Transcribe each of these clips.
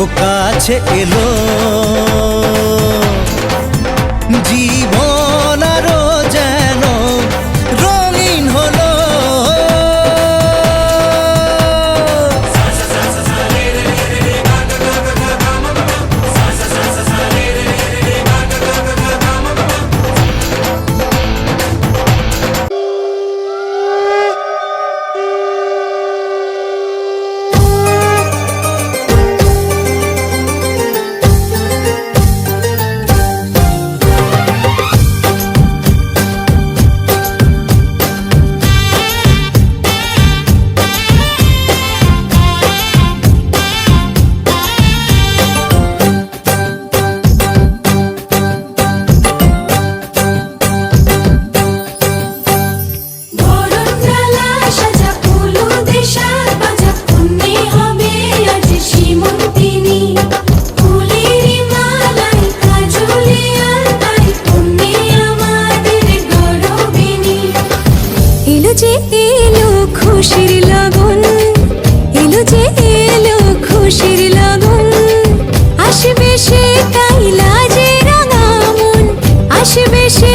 ও কাছে এলো। জীবন এলো খুশির লগন, এলো যে এলো খুশির লগন। আসবে সে তাই লাজে রাঙামন আসবে সে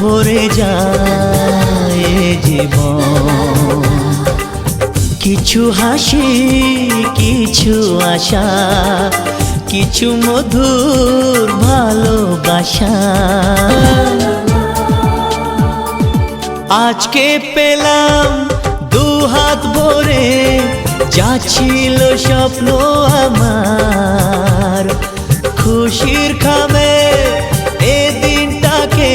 ভরে যায় জীবন। কিছু হাসি, কিছু আশা, কিছু মধুর ভালোবাসা। আজকে পেলাম দু হাত ভরে, যা ছিল স্বপ্ন আমার। খুশির খামে এ দিনটাকে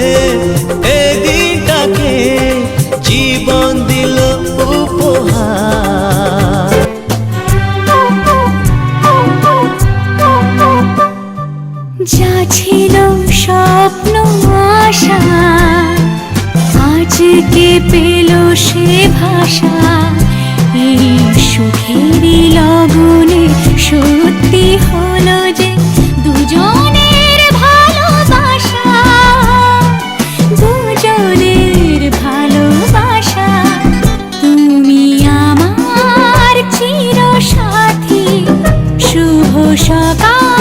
পেল সে ভাষা। এই সুখেরই লগনে সত্যি হলো যে দুজনের ভালোবাসা। দুজনের ভালোবাসা। তুমি আমার চির সাথী শুভ সকাল।